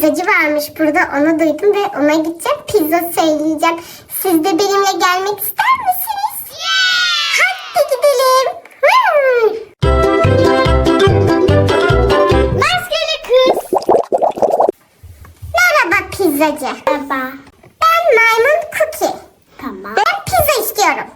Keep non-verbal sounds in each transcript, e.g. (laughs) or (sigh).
pizzacı varmış burada. Onu duydum ve ona gideceğim. Pizza söyleyeceğim. Siz de benimle gelmek ister misiniz? Hadi gidelim. Hmm. Maskeli kız. Merhaba pizzacı. Merhaba. Ben maymun Cookie. Tamam. Ben pizza istiyorum.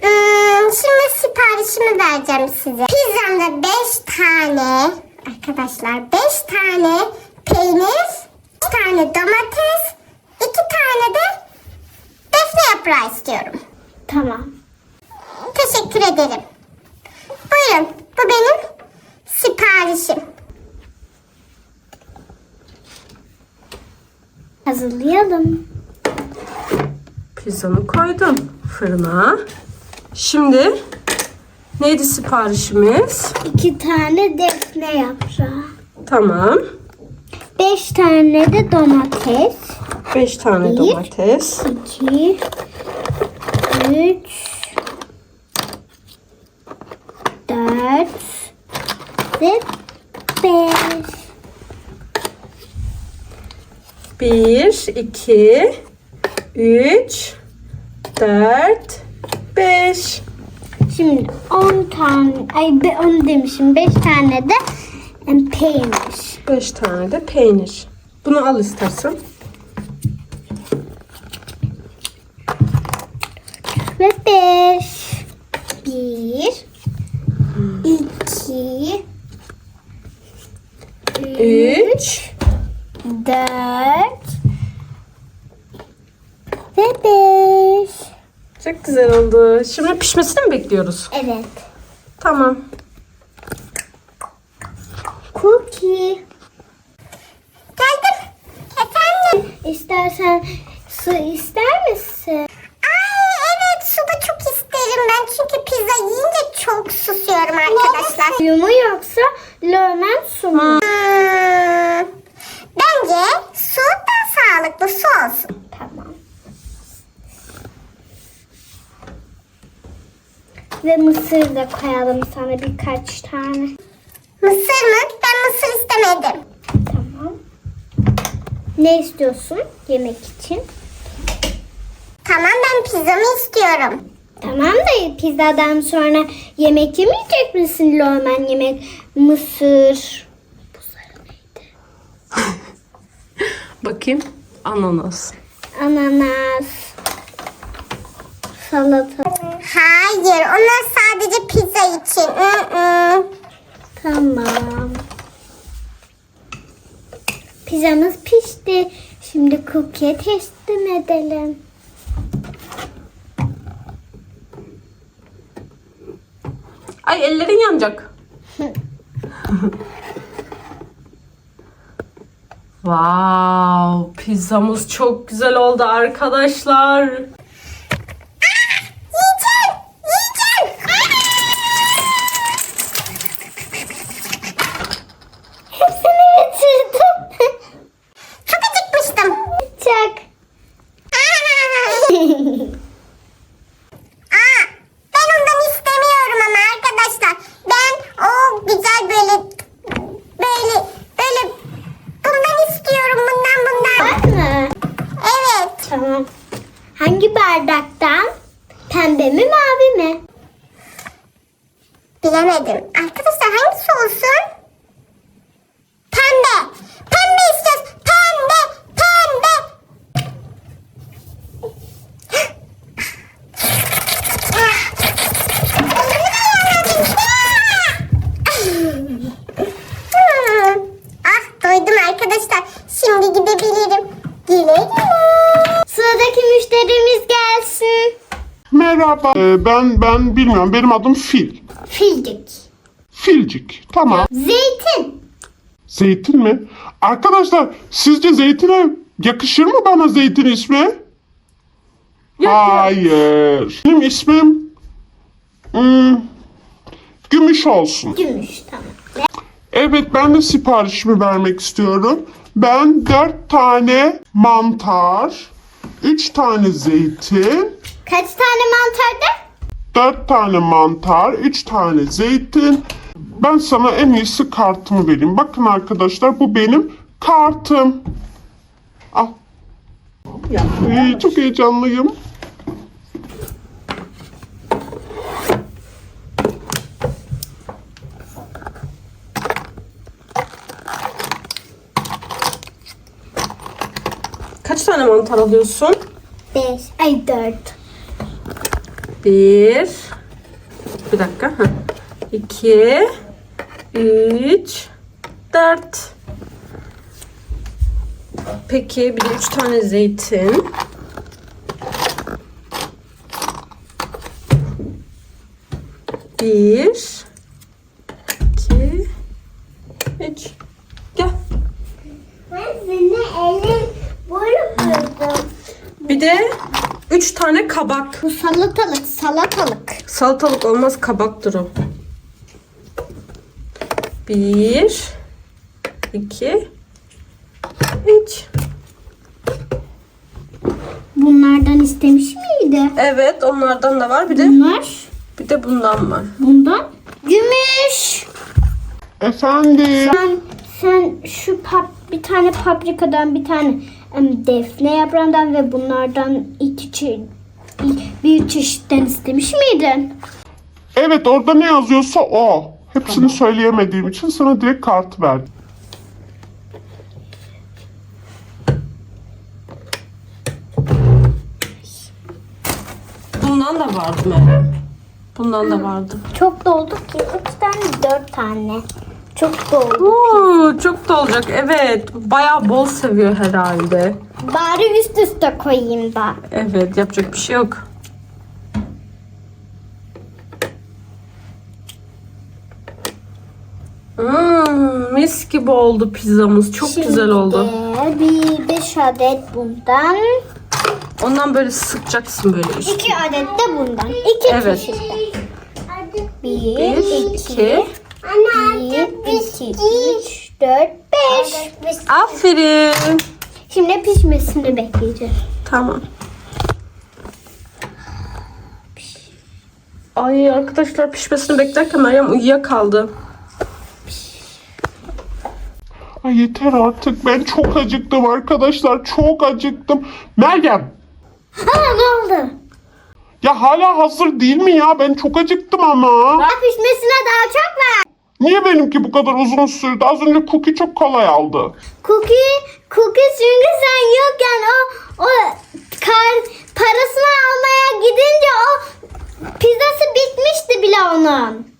Hmm, şimdi siparişimi vereceğim size. Pizzamda 5 tane arkadaşlar 5 tane peynir, 1 tane domates, 2 tane de defne yaprağı istiyorum. Tamam. Teşekkür ederim. Buyurun bu benim siparişim. Hazırlayalım. Pizzanı koydum fırına. Şimdi neydi siparişimiz? İki tane defne yaprağı. Tamam. Beş tane de domates. 5 tane Bir. domates. İki. Üç. Dört. Ve beş. 1, 2, 3, 4, 5. Şimdi 10 tane, ay be- 10 demişim. 5 tane de em, peynir. 5 tane de peynir. Bunu al istersen. Ve 5. 1 2 3, 4 ve 5. Çok güzel oldu. Şimdi pişmesini mi bekliyoruz? Evet. Tamam. Cookie. Geldim. Efendim. İstersen su ister misin? Ay evet su da çok isterim ben çünkü pizza yiyince çok susuyorum arkadaşlar. Suyu mu yoksa lömen su mu? Hmm, bence su daha sağlıklı su olsun. Tamam. Ve mısır da koyalım sana birkaç tane. Mısır mı? Mısır istemedim. Tamam. Ne istiyorsun yemek için? Tamam ben pizzamı istiyorum. Tamam da pizzadan sonra yemek yemeyecek misin? Lömen yemek, mısır. Bu sarı neydi? (laughs) Bakayım. Ananas. Ananas. Salata. Hayır onlar sadece pizza için. Tamam. Pizzamız pişti. Şimdi cookie'ye teslim edelim. Ay ellerin yanacak. (laughs) Wow, pizzamız çok güzel oldu arkadaşlar. Yiyeceğim. Yiyeceğim. Hepsini bitirdim. Çok acıkmıştım. Çak. Aa, ben ondan istemiyorum ama arkadaşlar. Ben o güzel böyle böyle böyle bundan istiyorum bundan bundan. Var mı? Evet. Tamam. Hangi bardaktan? Pembe mi mavi mi? Bilemedim. Arkadaşlar hangisi olsun? Pembe. Pembe istiyoruz. Pembe. Pembe. Hmm. ah doydum arkadaşlar. Şimdi gidebilirim. Güle güle. Müşterimiz gelsin. Merhaba. Ee, ben ben bilmiyorum. Benim adım Fil. Fildik. Filcik. Tamam. Zeytin. Zeytin mi? Arkadaşlar sizce zeytine yakışır mı bana zeytin ismi? Hayır. Benim ismim hmm, Gümüş olsun. Gümüş tamam. Evet ben de siparişimi vermek istiyorum. Ben dört tane mantar, üç tane zeytin, Kaç tane mantarda? Dört tane mantar, üç tane zeytin. Ben sana en iyisi kartımı vereyim. Bakın arkadaşlar bu benim kartım. Al. Ee, çok heyecanlıyım. Kaç tane mantar alıyorsun? Beş. Ay dört. Bir. Bir dakika. Heh. İki. Üç. Dört. Peki bir de üç tane zeytin. Bir. 3 tane kabak. Bu salatalık, salatalık. Salatalık olmaz kabaktır o. 1 2 3 Bunlardan istemiş miydi? Evet, onlardan da var. Bir de Bunlar bir de bundan var. bundan gümüş. Efendim. Sen sen şu pap- bir tane paprikadan bir tane defne yaprağından ve bunlardan iki çe- bir çeşitten istemiş miydin? Evet orada ne yazıyorsa o. Hepsini söyleyemediğim için sana direkt kart verdim. Bundan da vardı Meryem. Bundan da vardı. Çok doldu ki. Üç tane, dört tane. Çok doldu. Oo, çok da olacak. Evet. Bayağı bol seviyor herhalde. Bari üst üste koyayım da. Evet yapacak bir şey yok. Hmm, mis gibi oldu pizzamız. Çok güzel oldu. Şimdi bir beş adet bundan. Ondan böyle sıkacaksın böyle işte. iki adet de bundan. İki Evet. çeşit. Bir, Bir, iki, iki. bir, iki, üç, dört, beş. Aferin. Şimdi pişmesini bekleyeceğiz. Tamam. Ay arkadaşlar pişmesini beklerken Meryem uyuyakaldı. Ay yeter artık. Ben çok acıktım arkadaşlar. Çok acıktım. Meryem. Ha ne oldu? Ya hala hazır değil mi ya? Ben çok acıktım ama. Ha, pişmesine daha çok var. Niye benimki bu kadar uzun sürdü? Az önce Cookie çok kolay aldı. Cookie, cookie çünkü sen yokken o o kar parasını almaya gidince o pizzası bitmişti bile onun.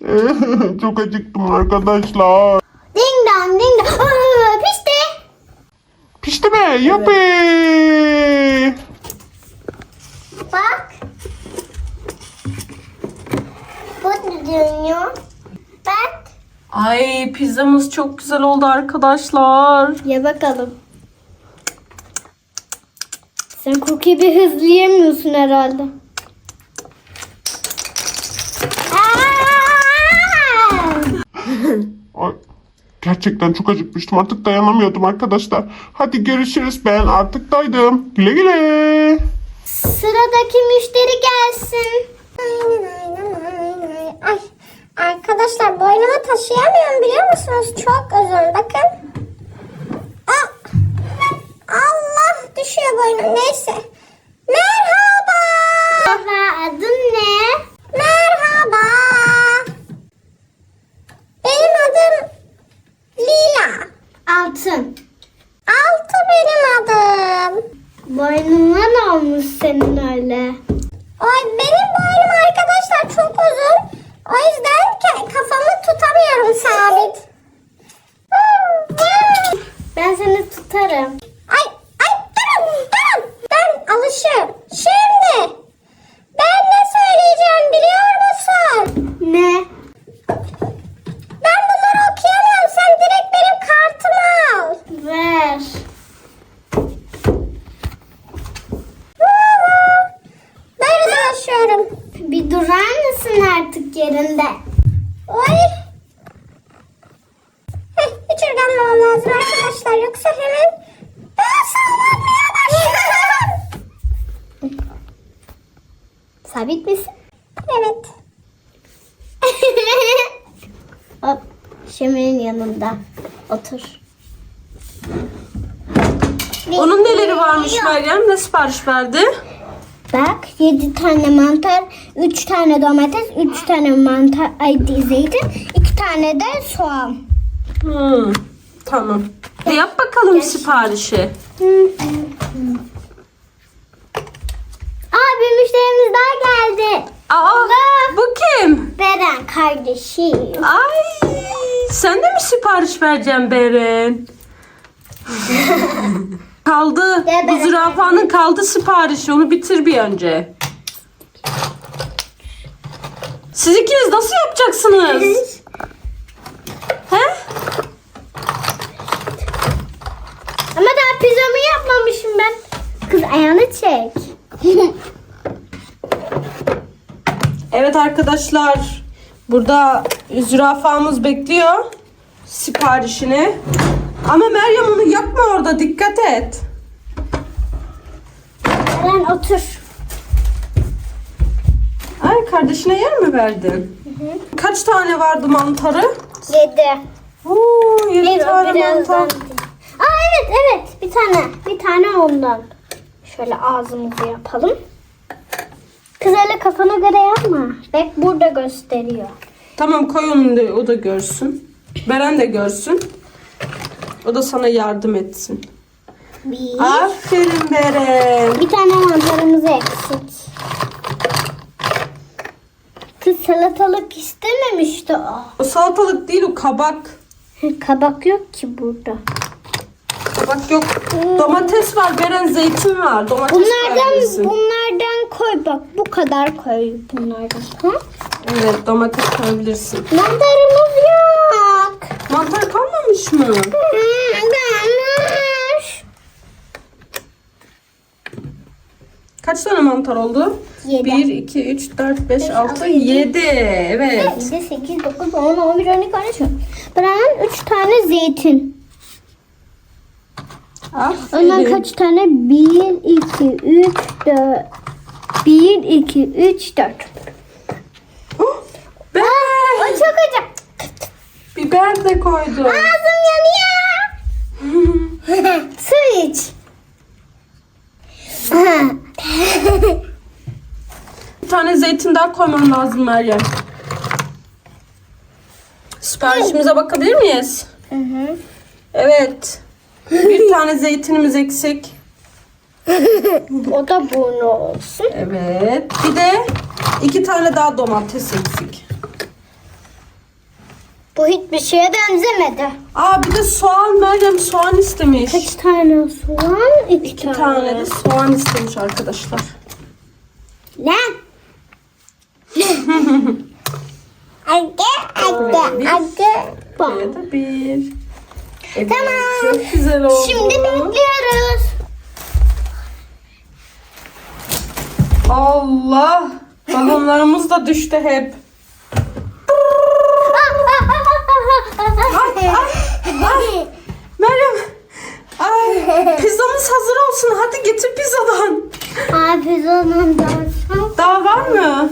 (laughs) çok acıktım arkadaşlar. Ding dong ding dong. Aa, pişti. Pişti mi? Yapı. Bak. Bu ne dönüyor? Ay pizzamız çok güzel oldu arkadaşlar. Ya bakalım. Sen cookie bir hızlı yemiyorsun herhalde. Aa! (laughs) Ay, gerçekten çok acıkmıştım. Artık dayanamıyordum arkadaşlar. Hadi görüşürüz. Ben artık doydum. Güle güle. Sıradaki müşteri gelsin. Ay arkadaşlar boynuma taşıyamıyorum biliyor musunuz? Çok uzun bakın. Aa, Allah düşüyor boynum neyse. Merhaba. Merhaba, adın ne? Merhaba. Benim adım Lila. Hop. Şemin'in yanında. Otur. Onun neleri varmış Meryem? Ne sipariş verdi? Bak 7 tane mantar, 3 tane domates, 3 tane mantar, ay zeytin, 2 tane de soğan. Hmm, tamam. E yap bakalım siparişi. Aa bir müşterimiz daha geldi. Aa, bu kim? Beren kardeşim. Ay, sen de mi sipariş vereceksin Beren? kaldı. (laughs) Bu zürafanın kaldı siparişi. Onu bitir bir önce. Siz ikiniz nasıl yapacaksınız? (laughs) He? Ama daha pizzamı yapmamışım ben. Kız ayağını çek. (laughs) Evet arkadaşlar. Burada zürafamız bekliyor siparişini. Ama Meryem onu yakma orada dikkat et. Beren otur. Ay kardeşine yer mi verdin? Kaç tane vardı mantarı? Yedi. Oo, yedi o tane birazdan. mantar. Aa evet evet bir tane bir tane ondan. Şöyle ağzımızı yapalım. Kız öyle kafana göre yapma. Bak burada gösteriyor. Tamam koy onu da o da görsün. Beren de görsün. O da sana yardım etsin. Bir. Aferin Beren. Bir tane mantarımız eksik. Kız salatalık istememişti o. O salatalık değil o kabak. Kabak yok ki burada. Kabak yok. Domates var Beren zeytin var. Domates Bunlardan koyabilirsin. bunlardan koy bak bu kadar koy bunlardan. Evet domates koyabilirsin. Mantarımız yok. Mantar kalmamış mı? Hmm, gelmiş. Kaç tane mantar oldu? Yedi. 1, 2, 3, 4, 5, Beş, 6, altı, yedi. 7. Evet. 7, 8, 9, 10, 11, 12, 13. Ben 3 tane zeytin. Ondan Aferin. kaç tane? 1, 2, 3, 4. 1, 2, 3, 4. Oh, be- O çok acı. Biber de koydu. Ağzım yanıyor. (laughs) Su iç. Bir tane zeytin daha koymam lazım Meryem. Siparişimize bakabilir miyiz? Hı hı. Evet. Bir tane zeytinimiz eksik. O da burnu olsun. Evet. Bir de iki tane daha domates eksik. Bu hiçbir şeye benzemedi. Aa bir de soğan Meryem soğan istemiş. Kaç tane soğan? İki, İki tane de soğan istemiş arkadaşlar. Ne? Anne, anne, anne. Buraya da bir. Evet, Tamam. Çok güzel oldu. Şimdi bekliyoruz. Allah. Balonlarımız da düştü hep. Meryem. Ay, pizzamız hazır olsun. Hadi getir pizzadan. Abi onun da. Daha var mı?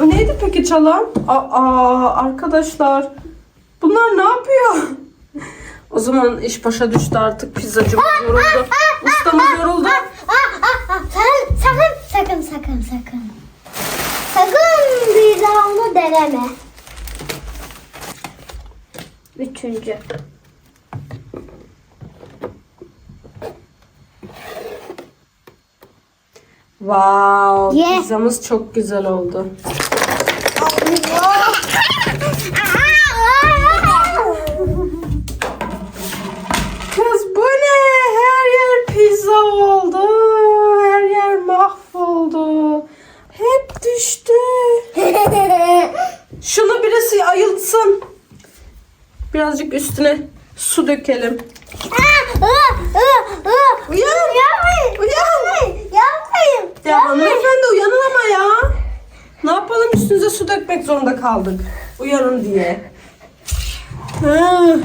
O neydi peki çalan? Aa, arkadaşlar. Bunlar ne yapıyor? O zaman iş başa düştü artık. Pizzacımız (laughs) yoruldu. Ustamız yoruldu. Sakın, sakın, sakın, sakın, sakın. Sakın bir daha onu deneme. Üçüncü. Wow, Ye. pizzamız çok güzel oldu. Kız (laughs) üstüne su dökelim. Uyan. Yapmayın. Uyan. Yapmayın. Ya hanımefendi uyanın ama ya. Ne yapalım üstünüze su dökmek zorunda kaldık. Uyanın diye. Hı.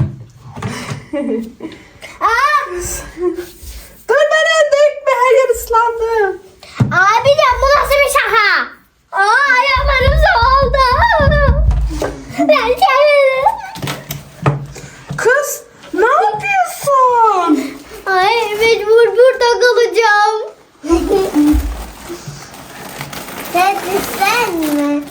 Aa, (laughs) Dur Beren dökme her yer ıslandı. abi de bu nasıl bir şaka? Aa, ayaklarım oldu. Ben kendim. Ne yapıyorsun? Ay mecbur burada kalacağım. (laughs) Sen mi?